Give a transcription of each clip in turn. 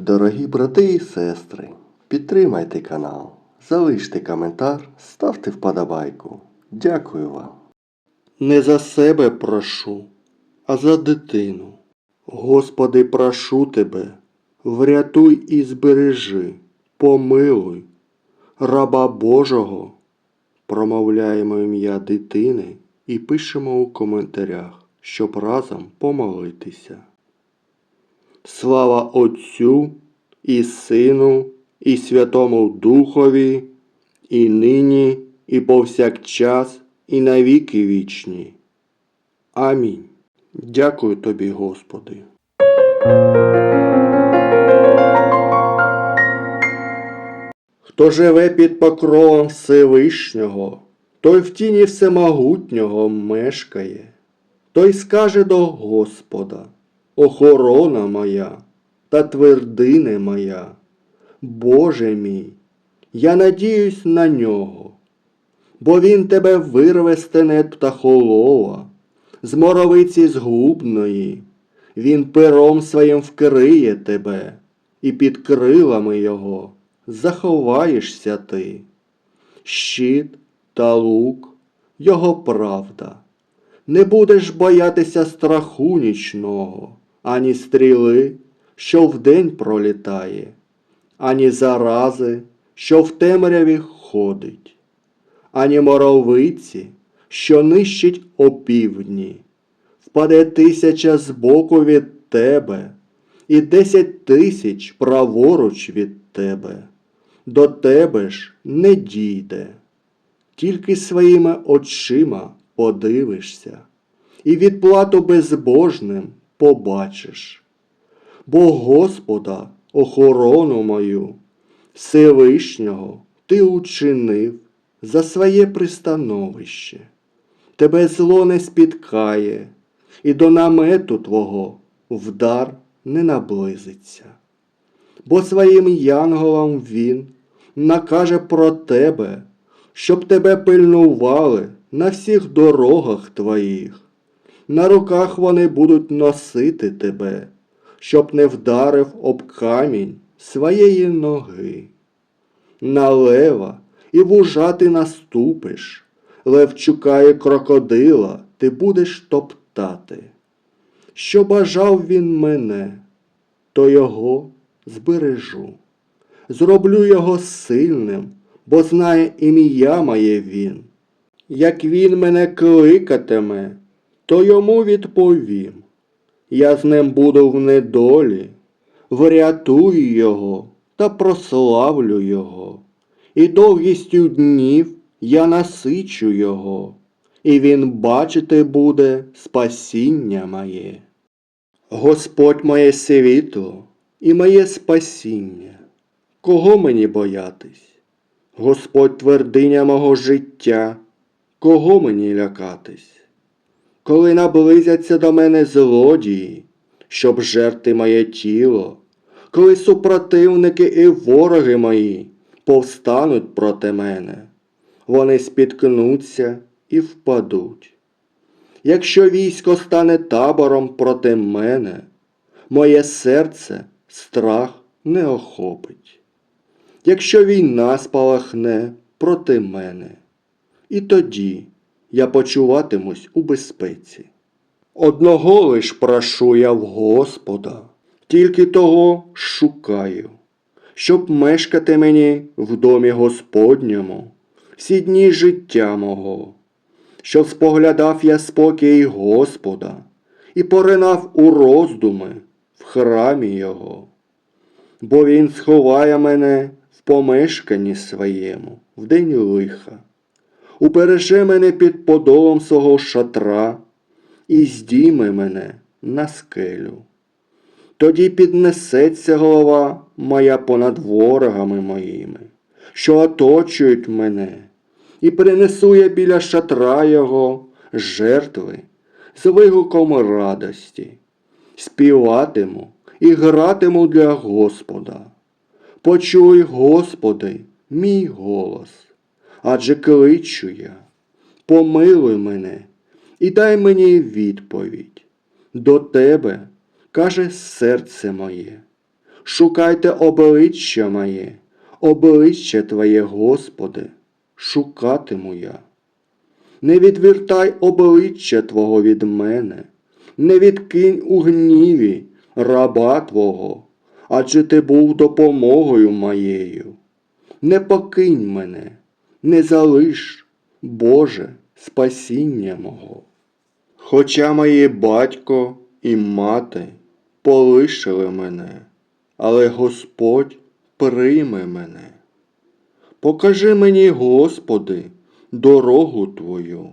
Дорогі брати і сестри, підтримайте канал, залиште коментар, ставте вподобайку. Дякую вам. Не за себе прошу, а за дитину. Господи, прошу тебе, врятуй і збережи, помилуй, раба Божого. Промовляємо ім'я дитини і пишемо у коментарях, щоб разом помолитися. Слава Отцю і Сину, і Святому Духові, і нині, і повсякчас, і навіки вічні. Амінь. Дякую тобі, Господи. Хто живе під покровом Всевишнього, той в тіні Всемогутнього мешкає, той скаже до Господа, охорона моя та твердине моя, Боже мій, я надіюсь на нього, бо він тебе вирве з тенет птахолова, з моровиці згубної, він пером своїм вкриє тебе, і під крилами його заховаєшся ти. Щит та лук, його правда. Не будеш боятися страху нічного, ані стріли, що вдень пролітає, ані зарази, що в темряві ходить, ані моровиці, що нищить опівдні. Впаде тисяча збоку від тебе, і десять тисяч праворуч від тебе. До тебе ж не дійде. Тільки своїми очима подивишся, і відплату безбожним побачиш. Бо Господа, охорону мою, Всевишнього ти учинив за своє пристановище. Тебе зло не спіткає, і до намету твого вдар не наблизиться. Бо своїм янголам він накаже про тебе, щоб тебе пильнували на всіх дорогах твоїх. На руках вони будуть носити тебе, щоб не вдарив об камінь своєї ноги. На лева і вужа ти наступиш, лев чукає крокодила, ти будеш топтати. Що бажав він мене, то його збережу. Зроблю його сильним, бо знає ім'я моє він. Як він мене кликатиме, то йому відповім. Я з ним буду в недолі, врятую його та прославлю його, і довгістю днів я насичу його, і він бачити буде спасіння моє. Господь моє світло і моє спасіння. Кого мені боятись? Господь твердиня мого життя, кого мені лякатись? Коли наблизяться до мене злодії, щоб жерти моє тіло, коли супротивники і вороги мої повстануть проти мене, вони спіткнуться і впадуть. Якщо військо стане табором проти мене, моє серце страх не охопить. Якщо війна спалахне проти мене, і тоді я почуватимусь у безпеці. Одного лиш прошу я в Господа, тільки того шукаю, щоб мешкати мені в домі Господньому всі дні життя мого, щоб споглядав я спокій Господа і поринав у роздуми в храмі Його. Бо Він сховає мене в помешканні своєму в день лиха, убереже мене під подолом свого шатра і здійме мене на скелю. Тоді піднесеться голова моя понад ворогами моїми, що оточують мене, і принесу я біля шатра його жертви з вигуком радості, співатиму і гратиму для Господа. Почуй, Господи, мій голос, адже кличу я, помилуй мене і дай мені відповідь. До тебе, каже серце моє, Шукайте обличчя моє, обличчя Твоє, Господи, шукатиму я. Не відвертай обличчя Твого від мене, не відкинь у гніві раба Твого, адже ти був допомогою моєю. Не покинь мене, не залиш, Боже, спасіння мого. Хоча мої батько і мати полишили мене, але Господь прийме мене. Покажи мені, Господи, дорогу Твою,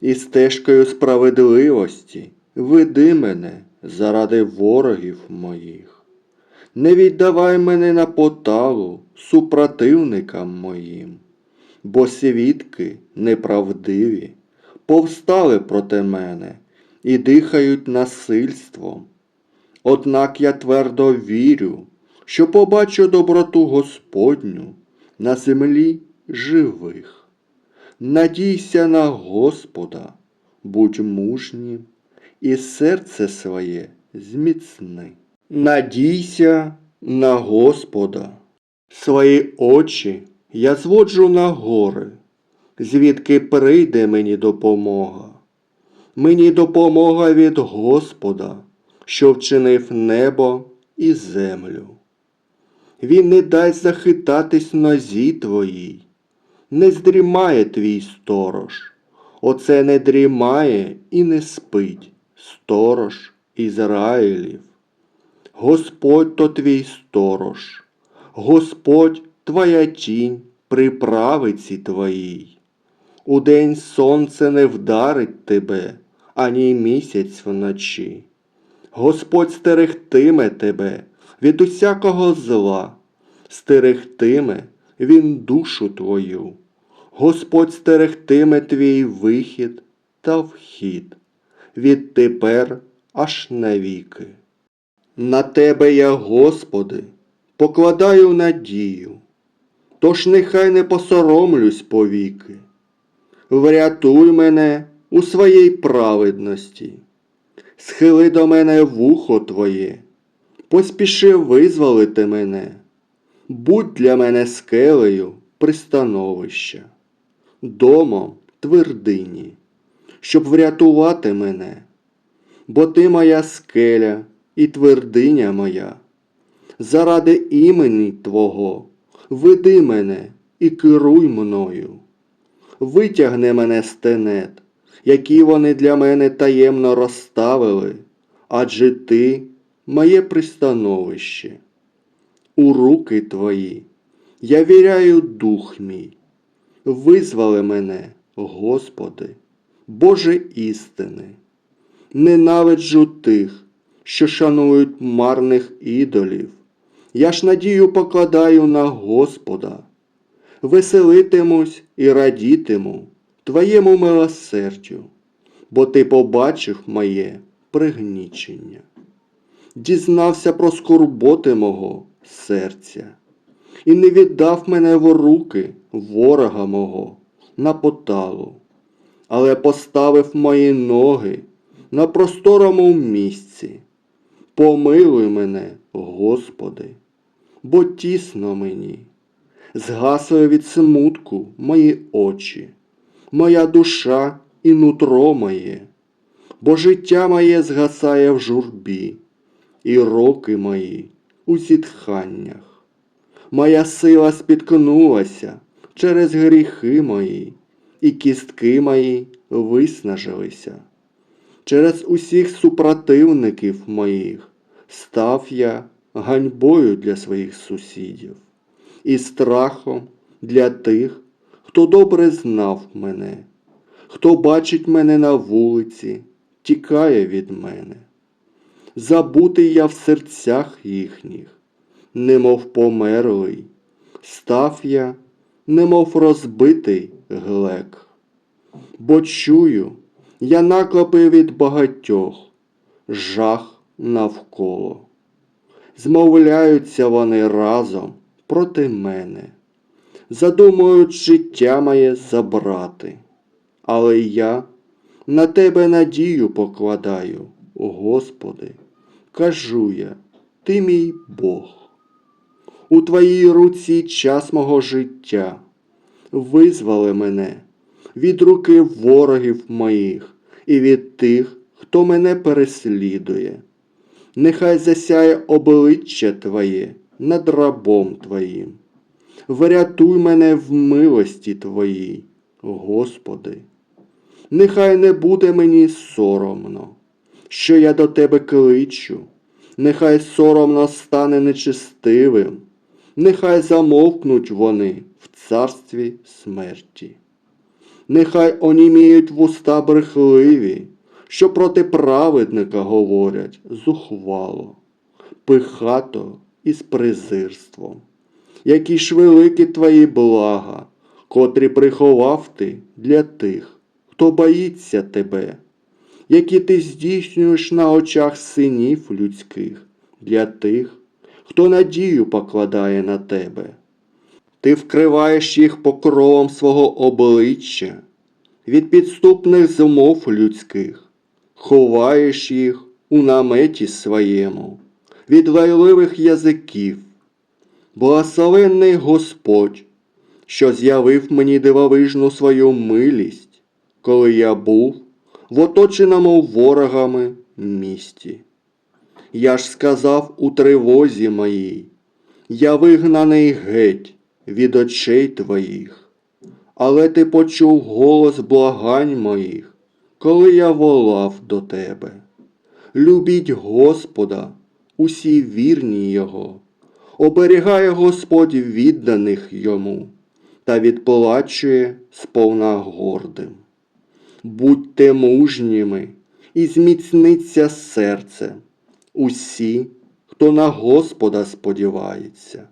і стежкою справедливості веди мене заради ворогів моїх. Не віддавай мене на поталу супротивникам моїм, бо свідки неправдиві повстали проти мене і дихають насильством. Однак я твердо вірю, що побачу доброту Господню на землі живих. Надійся на Господа, будь мужнім, і серце своє зміцни. Надійся на Господа. Свої очі я зводжу на гори, звідки прийде мені допомога. Мені допомога від Господа, що вчинив небо і землю. Він не дасть захитатись нозі твоїй, не здрімає твій сторож. Оце не дрімає і не спить сторож Ізраїлів. Господь то твій сторож, Господь твоя тінь при правиці твоїй. Удень сонце не вдарить тебе, ані місяць вночі. Господь стерегтиме тебе від усякого зла, стерегтиме він душу твою. Господь стерегтиме твій вихід та вхід, відтепер аж навіки. На тебе я, Господи, покладаю надію, тож нехай не посоромлюсь повіки. Врятуй мене у своїй праведності, схили до мене вухо Твоє, поспіши визволити мене, будь для мене скелею пристановища, домом твердині, щоб врятувати мене, бо ти моя скеля і твердиня моя. Заради імені Твого веди мене і керуй мною. Витягни мене з тенет, які вони для мене таємно розставили, адже ти моє пристановище. У руки твої я віряю дух мій. Визвали мене, Господи, Боже істини. Ненавиджу тих, що шанують марних ідолів. Я ж надію покладаю на Господа. Веселитимусь і радітиму Твоєму милосердю, бо Ти побачив моє пригнічення. Дізнався про скорботи мого серця і не віддав мене в руки ворога мого на поталу, але поставив мої ноги на просторому місці. Помилуй мене, Господи, бо тісно мені, згасує від смутку мої очі, моя душа і нутро моє, бо життя моє згасає в журбі, і роки мої у зітханнях. Моя сила спіткнулася через гріхи мої, і кістки мої виснажилися. Через усіх супротивників моїх став я ганьбою для своїх сусідів і страхом для тих, хто добре знав мене, хто бачить мене на вулиці, тікає від мене. Забутий я в серцях їхніх, немов померлий, став я, немов розбитий глек, бо чую, я наклепи від багатьох, жах навколо. Змовляються вони разом проти мене, задумують життя моє забрати. Але я на тебе надію покладаю, Господи, кажу я, ти мій Бог. у твоїй руці час мого життя. Визволи мене від руки ворогів моїх і від тих, хто мене переслідує. Нехай засяє обличчя Твоє над рабом Твоїм. Врятуй мене в милості Твоїй, Господи. Нехай не буде мені соромно, що я до Тебе кличу, нехай соромно стане нечестивим, нехай замовкнуть вони в царстві смерті. Нехай оніміють вуста брехливі, що проти праведника говорять зухвало, пихато і з презирством. Які ж великі твої блага, котрі приховав ти для тих, хто боїться тебе, які ти здійснюєш на очах синів людських, для тих, хто надію покладає на тебе. Ти вкриваєш їх покровом свого обличчя від підступних змов людських, ховаєш їх у наметі своєму від лайливих язиків. Благословенний Господь, що з'явив мені дивовижну свою милість, коли я був в оточеному ворогами місті. Я ж сказав у тривозі моїй, я вигнаний геть від очей твоїх, але ти почув голос благань моїх, коли я волав до тебе. Любіть Господа, усі вірні Його, оберігає Господь відданих йому та відплачує сповна гордим. Будьте мужніми і зміцниться серце, усі, хто на Господа сподівається.